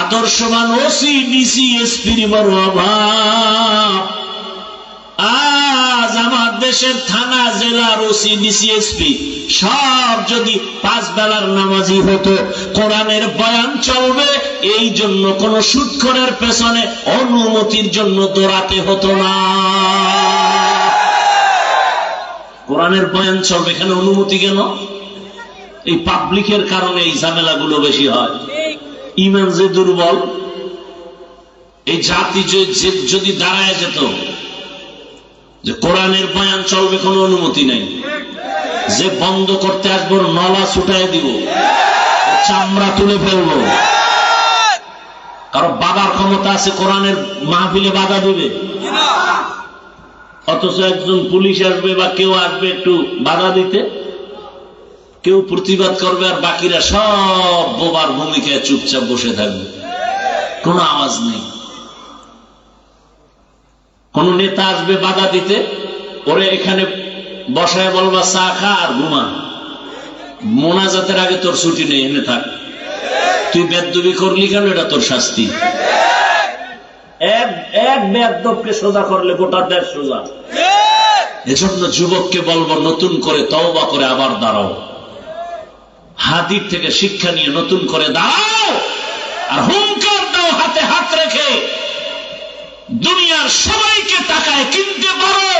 আদর্শবান OC DC এসপির বড় অভাব। আজ আমার দেশের থানা, জেলার ওসি ডিসি এসপি, সব যদি পাঁচ বেলার নামাজি হতো, কোরআনের বয়ান চলবে, এই জন্য কোন সুৎখরের পেছনে অনুমতির জন্য দৌড়াতে হতো না। কোরআনের বয়ান চলবে, এখানে অনুমতি কেন? এই পাবলিকের কারণে এই ঝামেলাগুলো বেশি হয়। ইমান যে দুর্বল, এই জাতি যদি দাঁড়ায় যেত, যে কোরআনের বয়ান চলবে কোনো অনুমতি নেই। যে বন্ধ করতে আসব, নলা ছুটাই দিব, চামড়া তুলে ফেলব। কারও বাবার ক্ষমতা আছে, কোরআনের মাহফিলে বাধা দিবে। অথচ একজন পুলিশ আসবে বা কেউ আসবে একটু বাধা দিতে। কেউ প্রতিবাদ করবে আর বাকিরা সব বোবার ভূমিকায় চুপচাপ বসে থাকবে। কোনো আওয়াজ নেই। কোন নেতা আসবে বাধা দিতে ওরে এখানে বসায় বলবা চা খা আর ঘুমা। মোনাজাতের আগে তোর ছুটি নেই এনে থাক। তুই বেদবি করলি কেন? এটা তোর শাস্তি। এক এক বেদবকে সোজা করলে গোটা দেশ সোজা। এজন্য যুবককে বলব নতুন করে তওবা করে আবার দাঁড়াও। হাদির থেকে শিক্ষা নিয়ে নতুন করে দাঁড়াও আর হুঙ্কার দাও হাতে হাত রেখে। দুনিয়ার সবাইকে টাকায় কিনতে পারো।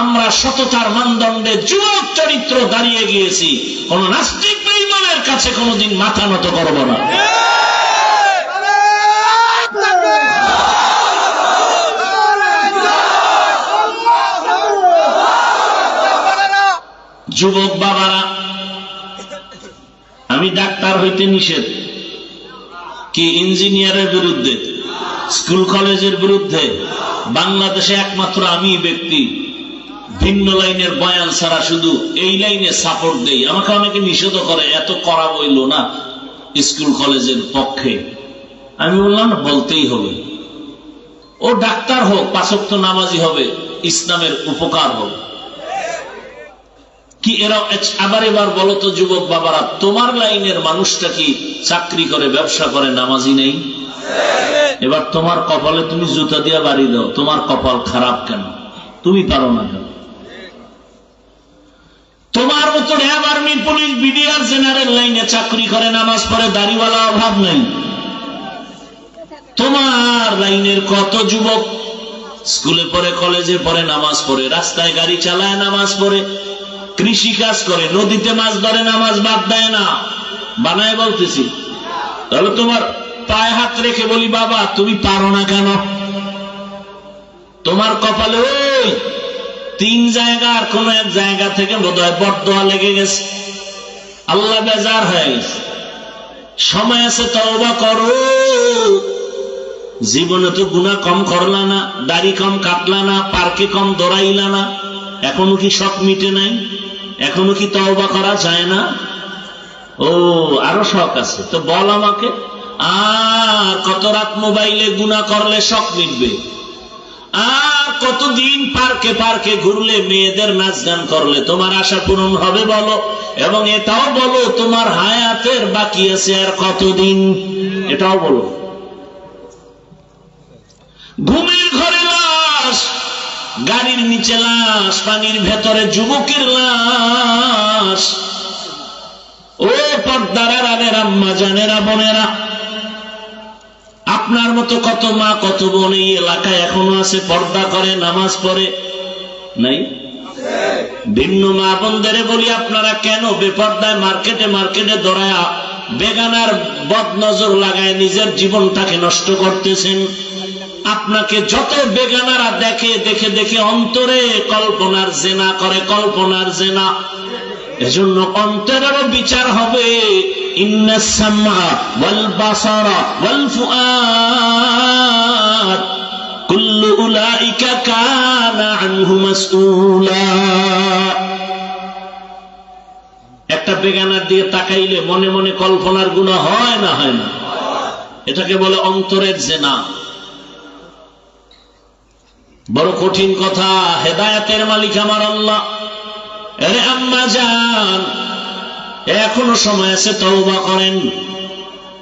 আমরা সততার মানদণ্ডে যুবক চরিত্র দাঁড়িয়ে গিয়েছি। কোন নাস্তিক বেইমানের কাছে কোনোদিন মাথা নত করব না। যুবক বাবারা আমি ডাক্তার হইতে নিষেধ। কি ইঞ্জিনিয়ারের বিরুদ্ধে? স্কুল কলেজের বিরুদ্ধে? বাংলাদেশে একমাত্র আমি ব্যক্তি। ভিন্ন লাইনের বয়ান ছাড়া শুধু এই লাইনে সাপোর্ট দেই। আমাকে অনেকে নিষেধ করে এত করা বইল না স্কুল কলেজের পক্ষে। আমি বললাম না, বলতেই হবে। ও ডাক্তার হোক পাশক্ত নামাজি হবে ইসলামের উপকার হবে কি এরা আবার এবার বলো তো, যুবক বাবারা, তোমার লাইনের মানুষটা কি চাকরি করে, ব্যবসা করে, নামাজি নেই? এবার তোমার কপালে তুমি জুতা দিয়া বাড়ি দাও, তোমার কপাল খারাপ কেন? তুমি পারো না কেন? তোমার মতো RAB army police, BDR, general লাইনে চাকরি করে, নামাজ পড়ে, দাড়িওয়ালা অভাব নেই। তোমার লাইনের কত যুবক স্কুলে পড়ে, কলেজে পড়ে, নামাজ পড়ে, রাস্তায় গাড়ি চালায়, নামাজ পড়ে কৃষি কাজ করে, নদীতে মাছ ধরে না, মাছ বাদ দেয় না। বানায় বলতেছি। তাহলে তোমার পায়ে হাত রেখে বলি, বাবা, তুমি পারো না কেন? তোমার কপালে ওই তিন জায়গা আর কোন এক জায়গা থেকে বোধহয় বটদোয়া লেগে গেছে। আল্লাহ বেজার হয়ে গেছে। সময় আছে, তওবা করো। জীবনে তো গুণা কম করলা না, দাড়ি কম কাটলা না, পার্কে কম দৌড়াইলা না। এখনও কি শখ মিটে নাই? এখনও কি তওবা করা যায় না? ও, আরও শখ আছে। তো বল আমাকে। আর কত রাত মোবাইলে গুণা করলে শখ মিটবে? আর কতদিন পার্কে পার্কে ঘুরলে মেয়েদের নাচ গান করলে? তোমার আশা পূরণ হবে বলো। এবং এটাও বলো, তোমার হায়াতের বাকি আছে আর কতদিন? এটাও বলো। ঘুমের ঘরে গাড়ির নিচে লাশ, পানির ভেতরে যুবকের লাশ। ও পর্দারা রানের আম্মা, জানেরা, বোনেরা, আপনার মতো কত মা, কত বোন এই এলাকায় এখনও আছে, পর্দা করে, নামাজ পড়ে? নাই? ভিন্ন মা বোনদের বলি, আপনারা কেন বেপর্দায় মার্কেটে মার্কেটে দৌড়ায় বেগানার বদ নজর লাগায় নিজের জীবনটাকে নষ্ট করতেছেন? আপনাকে যত বেগানারা দেখে দেখে দেখে অন্তরে কল্পনার জেনা করে, কল্পনার জেনা। এজন্য অন্তরেরও বিচার হবে। একটা বেগানার দিয়ে তাকাইলে মনে মনে কল্পনার গুণা হয় না হয় না? এটাকে বলে অন্তরের জেনা। বড় কঠিন কথা হেদায়াতের মালিক আমার আল্লাহ। আম্মা যান এখনও সময় আছে তওবা করেন।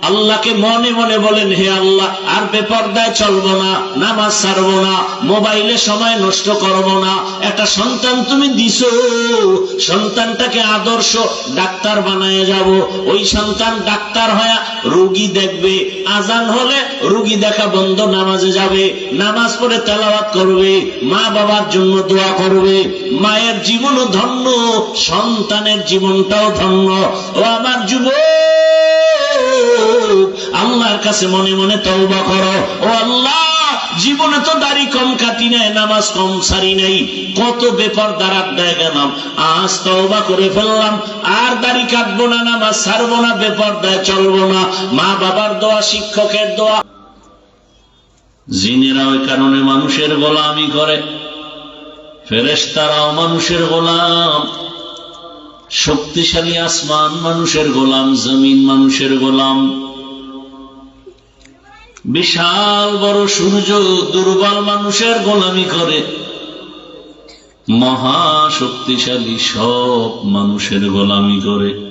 আল্লাহকে মনে মনে বলেন, হে আল্লাহ, আর বেপর্দায় চলবো না, নামাজ ছাড়বো না, মোবাইলে সময় নষ্ট করব না। একটা সন্তান তুমি দিছো, সন্তানটাকে আদর্শ ডাক্তার বানায় যাব। ওই সন্তান ডাক্তার হয়ে রুগী দেখবে, আজান হলে রুগী দেখা বন্ধ নামাজে যাবে, নামাজ পড়ে তেলাওয়াত করবে, মা বাবার জন্য দোয়া করবে। মায়ের জীবনও ধন্য, সন্তানের জীবনটাও ধন্য। ও আমার যুবক আল্লাহর কাছে মনে মনে তওবা করো। ও আল্লাহ, জীবনে তো দাড়ি কম কাটি নাই, নামাজ কম সারি নাই। কত বেপর দাঁড়ার দেয় গেলাম। আজ তওবা করে ফেললাম। আর দাড়ি কাটবো না, নামাজ ছাড়বো না, বেপর দেয় চলবো না। মা বাবার দোয়া, শিক্ষকের দোয়া। জিনেরা ওই কারণে মানুষের গোলামি করে। ফেরেশতারাও মানুষের গোলাম। শক্তিশালী আসমান মানুষের গোলাম, জমিন মানুষের গোলাম। বিশাল বড় সূর্য দুর্বল মানুষের গোলামি করে। মহা শক্তিশালী সব মানুষের গোলামি করে।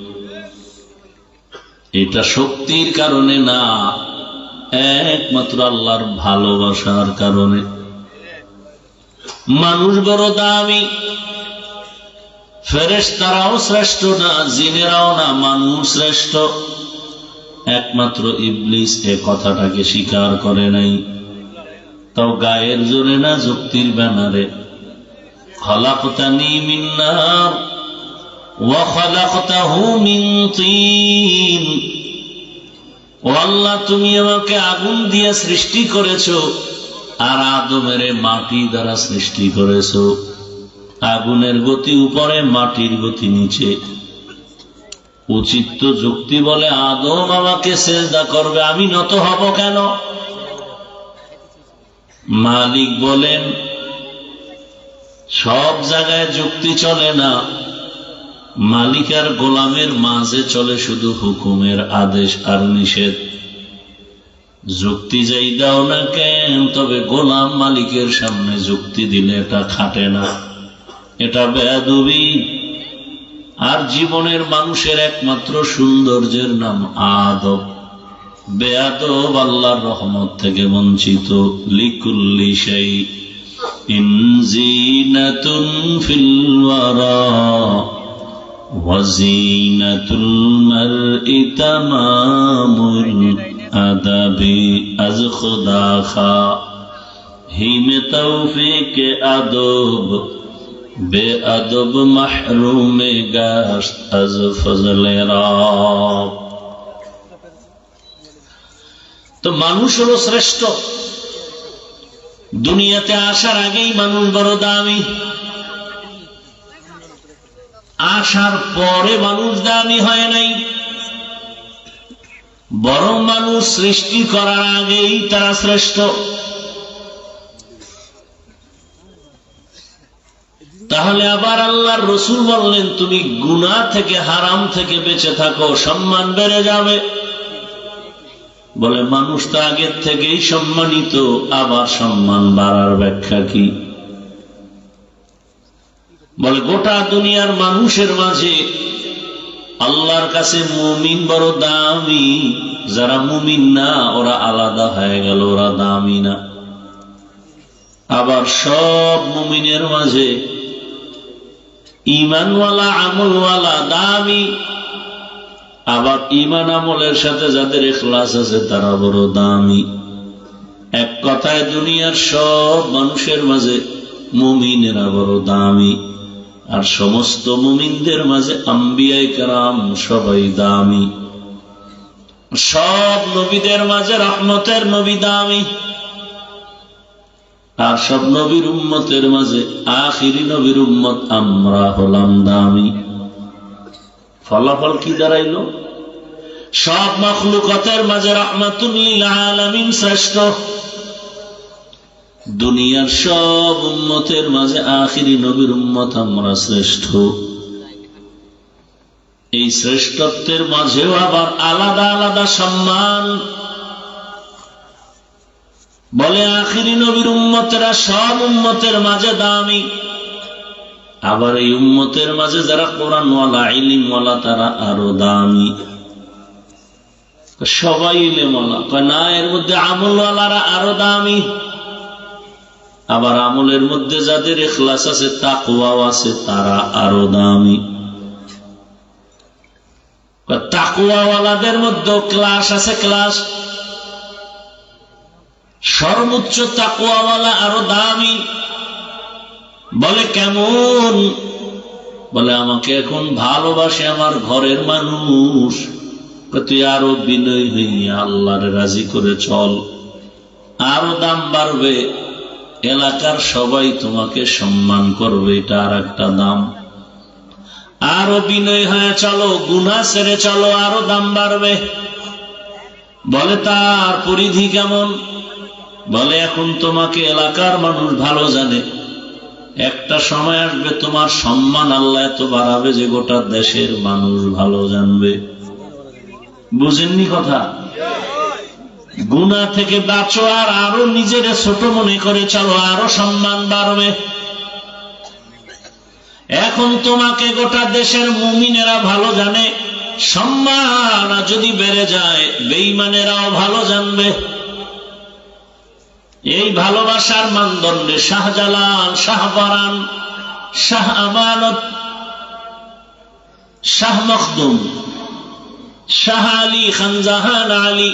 এটা শক্তির কারণে না, একমাত্র আল্লাহর ভালোবাসার কারণে। মানুষ বড় দামি। ফেরেস তারাও শ্রেষ্ঠ না, জিনেরাও না, মানুষ শ্রেষ্ঠ। একমাত্র ইবলিস এ কথাটাকে স্বীকার করে নাই। তাও গায়ের জোরে না যুক্তির ব্যানারে আল্লাহ, তুমি আমাকে আগুন দিয়ে সৃষ্টি করেছ আর আদমের মাটি দ্বারা সৃষ্টি করেছ। আগুনের গতি উপরে, মাটির গতি নিচে। উচিত তো যুক্তি বলে আদম আমাকে সেজদা করবে, আমি নত হব কেন? মালিক বলেন, সব জায়গায় যুক্তি চলে না। মালিক আর গোলামের মাঝে চলে শুধু হুকুমের আদেশ আর নিষেধ। যুক্তি যাই দাও না কেন, তবে গোলাম মালিকের সামনে যুক্তি দিলে এটা খাটে না। এটা বেয়াদবি। আর জীবনের মানুষের একমাত্র সৌন্দর্যের নাম আদব। বেয়াদব আল্লাহর রহমত থেকে বঞ্চিত। লিকুল্লি সেই ইনজিনাতুন ফিল আদব। বে আদব মাহরুমে গাস্ত আজ ফজলে তো মানুষ হলো শ্রেষ্ঠ। দুনিয়াতে আসার আগেই মানুষ বড় দামি। আসার পরে মানুষ দামি হয় নাই। বরং মানুষ সৃষ্টি করার আগেই তারা শ্রেষ্ঠ। তাহলে আবার আল্লাহর রসুল বললেন, তুমি গুনা থেকে, হারাম থেকে বেঁচে থাকো, সম্মান বেড়ে যাবে। বলে, মানুষ তো আগের থেকেই সম্মানিত, আবার সম্মান বাড়ার ব্যাখ্যা কি? বলে, গোটা দুনিয়ার মানুষের মাঝে আল্লাহর কাছে মুমিন বড় দামি, যারা মুমিন না, ওরা আলাদা হয়ে গেল, ওরা দামি না। আবার সব মুমিনের মাঝে ইমানওয়ালা আমলওয়ালা, দামি, আবার ইমান আমলের সাথে যাদের এখলাস আছে তারা বড় দামি। এক কথায় দুনিয়ার সব মানুষের মাঝে মুমিনেরা বড় দামি। আর সমস্ত মুমিনদের মাঝে আম্বিয়াই কারাম সবাই দামি। সব নবীদের মাঝে রহমতের নবী দামি। আর সব নবীর উম্মতের মাঝে আখিরি নবীর উম্মত আমরা হলাম দামি। ফলাফল কি দাঁড়াইল? সব মখলুকতের মাঝে রহমাতুল্লিল শ্রেষ্ঠ। দুনিয়ার সব উম্মতের মাঝে আখিরি নবীর উম্মত আমরা শ্রেষ্ঠ। এই শ্রেষ্ঠত্বের মাঝেও আবার আলাদা আলাদা সম্মান বলে, আখিরি নবীর উম্মতেরা সব উম্মতের মাঝে দামি। আবার এই উম্মতের মাঝে যারা কোরআনওয়ালা, ইলিমওয়ালা, তারা আরও দামি। সবাই ইলেমলা কয়, না, এর মধ্যে আমলওয়ালারা আরও দামি। আবার আমলের মধ্যে যাদের এখলাস আছে তাকুয়াও আছে, তারা আরও দামি। তাকুয়াওয়ালাদের মধ্যে ক্লাস আছে, ক্লাস। সর্বোচ্চ তাকুয়াওয়ালা আরও দামি। বলে, কেমন? বলে, আমাকে এখন ভালোবাসে আমার ঘরের মানুষ। তুই আরও বিনয় হইয়া আল্লাহর রাজি করে চল। আরও দাম বাড়বে। এলাকার সবাই তোমাকে সম্মান করবে। এটা আর একটা দাম। আরও বিনয় হয়ে চলো গুনা ছেড়ে চলো, আরও দাম বাড়বে। বলে, তার পরিধি কেমন? বলে, এখন তোমাকে এলাকার মানুষ ভালো জানে। একটা সময় আসবে তোমার সম্মান আল্লাহ এত বাড়াবে যে গোটা দেশের মানুষ ভালো জানবে। বুঝেননি কথা? গুনা থেকে বাঁচো আর আরও নিজের ছোট মনে করে চলো, আরও সম্মান বাড়বে। এখন তোমাকে গোটা দেশের মুমিনেরা ভালো জানে, সম্মান যদি বেড়ে যায় বেইমানেরাও ভালো জানবে। এই ভালোবাসার মানদণ্ডে শাহজালাল, শাহবারান, শাহ আমানত, শাহ মখদুম, শাহ আলী খানজাহান আলী,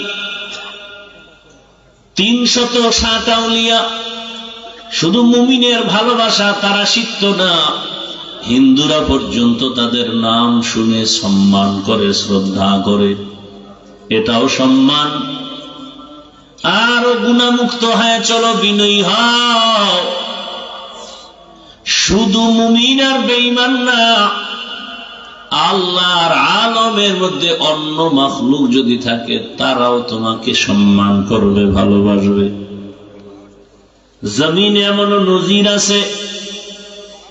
তিনশত ষাট আউলিয়া। শুধু মুমিনের ভালোবাসা তারা শিখত না, হিন্দুরা পর্যন্ত তাদের নাম শুনে সম্মান করে, শ্রদ্ধা করে। এটাও সম্মান। আরও গুণামুক্ত হয়ে চলো বিনয়ী হও। শুধু মুমিন আর বেইমান না, আল্লাহর আলমের মধ্যে অন্য মাখলুক যদি থাকে, তারাও তোমাকে সম্মান করবে, ভালোবাসবে। জমিনে এমনও নজির আছে,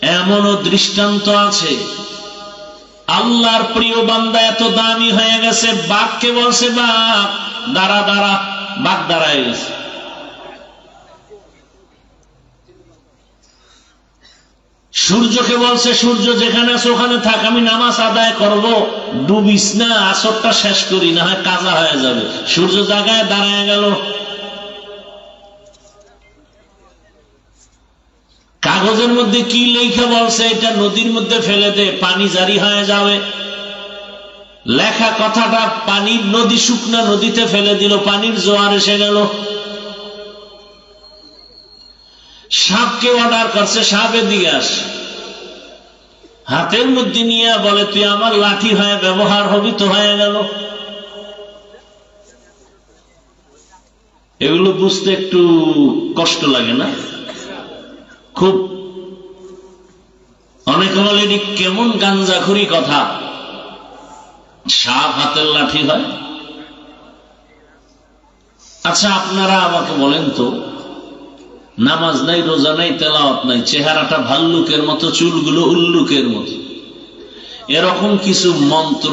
এমনও দৃষ্টান্ত আছে। আল্লাহর প্রিয় বান্দা এত দামি হয়ে গেছে বাঘকে বলছে বাঘ দাঁড়া দাঁড়া। বাঘ দাঁড়ায় গেছে। সূর্যকে বলছে, সূর্য, যেখানে আছে ওখানে থাক, আমি নামাজ আদায় করব। ডুবিস না, আসরটা শেষ করি, না হয় কাজা হয়ে যাবে। সূর্য জায়গায় দাঁড়ায় গেল। কাগজের মধ্যে কি লেখা বলছে, এটা নদীর মধ্যে ফেলে দে, পানি জারি হয়ে যাবে। লেখা কথাটা পানির নদী, শুকনা নদীতে ফেলে দিল, পানির জোয়ার এসে গেল। সাপকে অর্ডার করছে সাপের দিকে আস। হাতের মধ্যে নিয়ে বলে, তুই আমার লাঠি হয়ে ব্যবহার হবি তো হয়ে গেল। এগুলো বুঝতে একটু কষ্ট লাগে না? খুব। অনেকে বলে এটি কেমন গাঞ্জাখুরি কথা? সাপ হাতের লাঠি হয়? আচ্ছা আপনারা আমাকে বলেন তো, নামাজ নাই, রোজা নাই, তেলাওয়াত নাই, চেহারাটা ভাল্লুকের মতো, চুলগুলো উল্লুকের মতো। এরকম কিছু মন্ত্র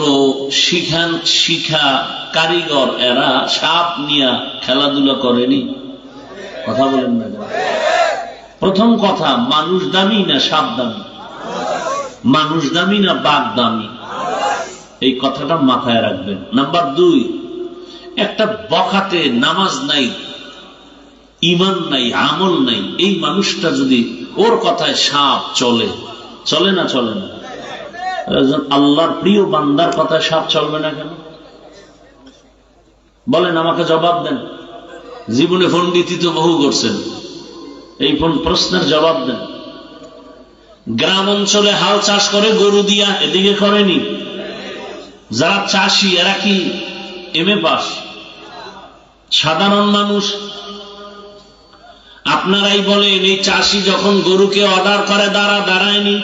শিখান, শিখা কারিগর এরা সাপ নিয়া খেলাধুলা করেনি? কথা বলেন না প্রথম কথা, মানুষ দামি না সাপ দামি? মানুষ দামি না বাঘ দামি? এই কথাটা মাথায় রাখবেন। নাম্বার দুই, একটা বখাতে নামাজ নাই ইমান নাই, আমল নাই, এই মানুষটা যদি ওর কথায় সাপ চলে চলে না চলে না? আল্লাহর প্রিয় বান্দার কথায় সাপ চলবে না কেন? বলেন, আমাকে জবাব দেন। জীবনে ফোন পণ্ডিতি তো বহু করছেন। এই ফোন প্রশ্নের জবাব দেন। গ্রাম অঞ্চলে হাল চাষ করে গরু দিয়া এদিকে করেনি। যারা চাষি, এরা কি এম এ পাস সাধারণ মানুষ। আপনারাই বলেন, এই চাষি যখন গরুকে অর্ডার করে, দাঁড়া, দাঁড়ায়নি।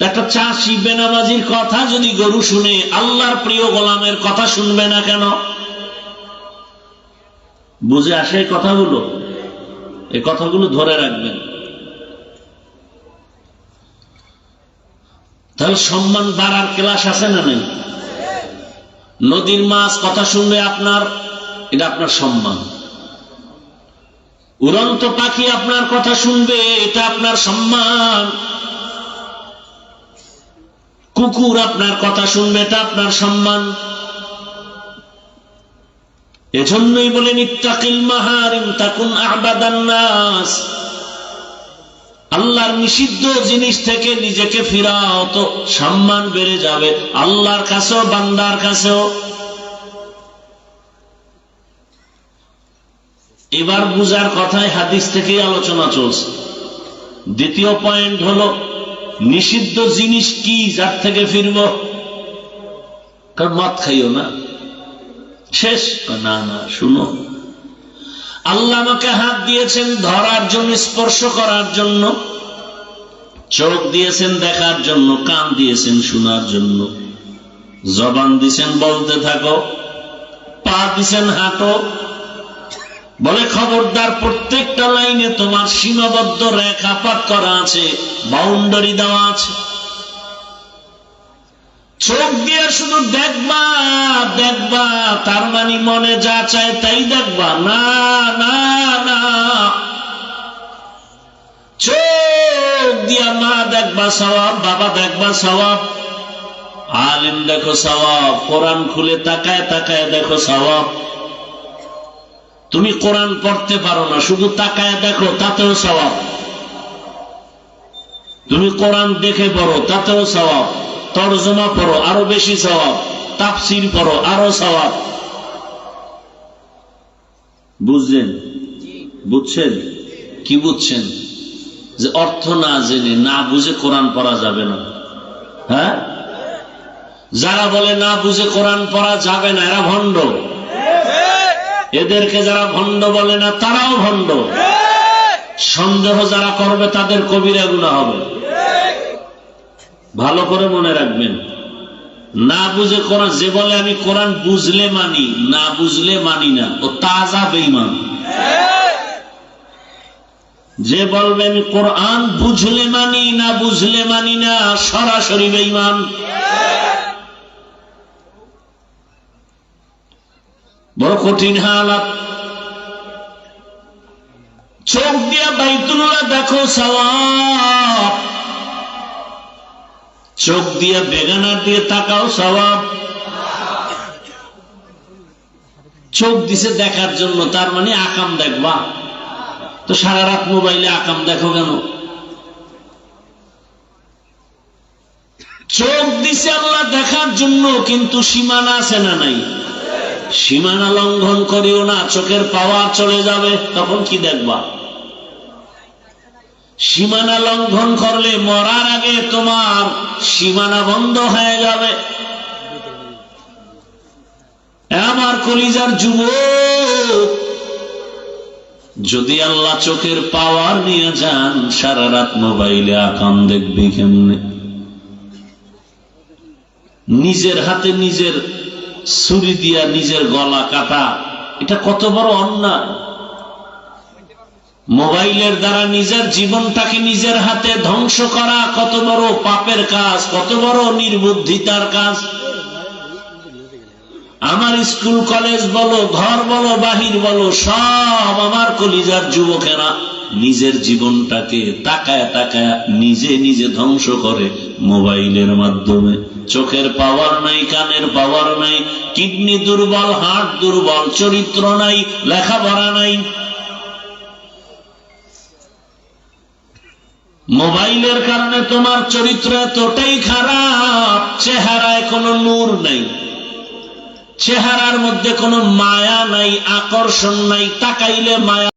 একটা চাষি বেনামাজির কথা যদি গরু শুনে, আল্লাহর প্রিয় গোলামের কথা শুনবে না কেন? বুঝে আসে কথাগুলো? এই কথাগুলো ধরে রাখবেন। তাহলে সম্মান বাড়ার ক্লাস আছে না নেই? নদীর মাছ কথা শুনবে আপনার, এটা আপনার সম্মান। উড়ন্ত পাখি আপনার কথা শুনবে, এটা আপনার সম্মান। কুকুর আপনার কথা শুনবে, এটা আপনার সম্মান। এজন্যই বলেন ইত্তাকিল মাহারিম, তাকুন আহবাদান নাস। আল্লাহর নিষিদ্ধ জিনিস থেকে নিজেকে ফিরাও তো সম্মান বেড়ে যাবে আল্লাহর কাছেও, বান্দার কাছেও। এবার বুঝার কথায় হাদিস থেকেই আলোচনা চলছে। দ্বিতীয় পয়েন্ট হলো, নিষিদ্ধ জিনিস কি যার থেকে ফিরব? কারণ মদ খাইও না? শেষ? না না, শুনো। আল্লাহ আমাকে হাত দিয়েছেন ধরার জন্য, স্পর্শ করার জন্য, চোখ দিয়েছেন দেখার জন্য, কান দিয়েছেন শোনার জন্য। জবান দিছেন বলতে থাকো, পা দিছেন হাঁটো। বলে, খবরদার, প্রত্যেকটা লাইনে তোমার সীমাবদ্ধ রেখাপাত করা আছে, বাউন্ডারি দেওয়া আছে। চোখ দিয়ে শুধু দেখবা দেখবা, তার মানে মনে যা চায় তাই দেখবা। না না না। চোখ দিয়া মা দেখবা সবাব বাবা দেখবা সবাব আলিম দেখো সবাব কোরআন খুলে তাকায় তাকায় দেখো সবাব তুমি কোরআন পড়তে পারো না, শুধু তাকায় দেখো, তাতেও সবাব তুমি কোরআন দেখে পড়ো, তাতেও সবাব তর্জমা পড়ো, আরও বেশি সবাব তাফসির পড়ো, আরও সবাব বুঝলেন? বুঝছেন? কি বুঝছেন? যে অর্থ না জেনে, না বুঝে কোরআন পড়া যাবে না। হ্যাঁ? যারা বলে না বুঝে কোরআন পড়া যাবে না, এরা ভণ্ড। এদেরকে যারা ভণ্ড বলে না, তারাও ভণ্ড। সন্দেহ যারা করবে, তাদের কবিরা গুণা হবে। ভালো করে মনে রাখবেন। না বুঝে কোরআন যে বলে আমি কোরআন বুঝলে মানি, না বুঝলে মানি না। ও তাজা বেইমান যে বলবেন কোরআন বুঝলে মানি, না বুঝলে মানি না, সরাসরি বেইমান বড় কঠিন হালাত। চোখ দিয়া বাইতুল্লাহ দেখো সওয়াব। চোখ দিয়ে বেগানা দিয়ে তাকাও সবাব চোখ দিছে দেখার জন্য, তার মানে আকাম দেখবা। তো সারা রাত মোবাইলে আকাম দেখো কেন? চোখ দিছে আল্লাহ দেখার জন্য, কিন্তু সীমানা আছে না নাই? সীমানা লঙ্ঘন করিও না, চোখের পাওয়ার চলে যাবে, তখন কি দেখবা? সীমানা লঙ্ঘন করলে মরার আগে তোমার সীমানা বন্ধ হয়ে যাবে। আমার কলিজার যুব যদি আল্লাহ চোখের পাওয়ার নিয়ে যান, সারা রাত মোবাইলে আকাম দেখবি কেমনে? নিজের হাতে নিজের ছুরি দিয়া নিজের গলা কাটা, এটা কত বড় অন্যায়। মোবাইলের দ্বারা নিজের জীবনটাকে নিজের হাতে ধ্বংস করা কত বড় পাপের কাজ, কত বড় নির্বুদ্ধিতার কাজ। আমার স্কুল, কলেজ বলো, ঘর বলো, বাহির বলো, সব আমার কলিজার যুবকেরা নিজের জীবনটাকে তাকায় তাকায় নিজে নিজে ধ্বংস করে মোবাইলের মাধ্যমে। চোখের পাওয়ার নাই, কানের পাওয়ার নাই, কিডনি দুর্বল, হার্ট দুর্বল, চরিত্র নাই, লেখাপড়া নাই। মোবাইলের কারণে তোমার চরিত্র এতটাই খারাপ, চেহারায় কোনো নূর নাই। চেহারার মধ্যে কোনো মায়া নাই, আকর্ষণ নাই, তাকাইলে মায়া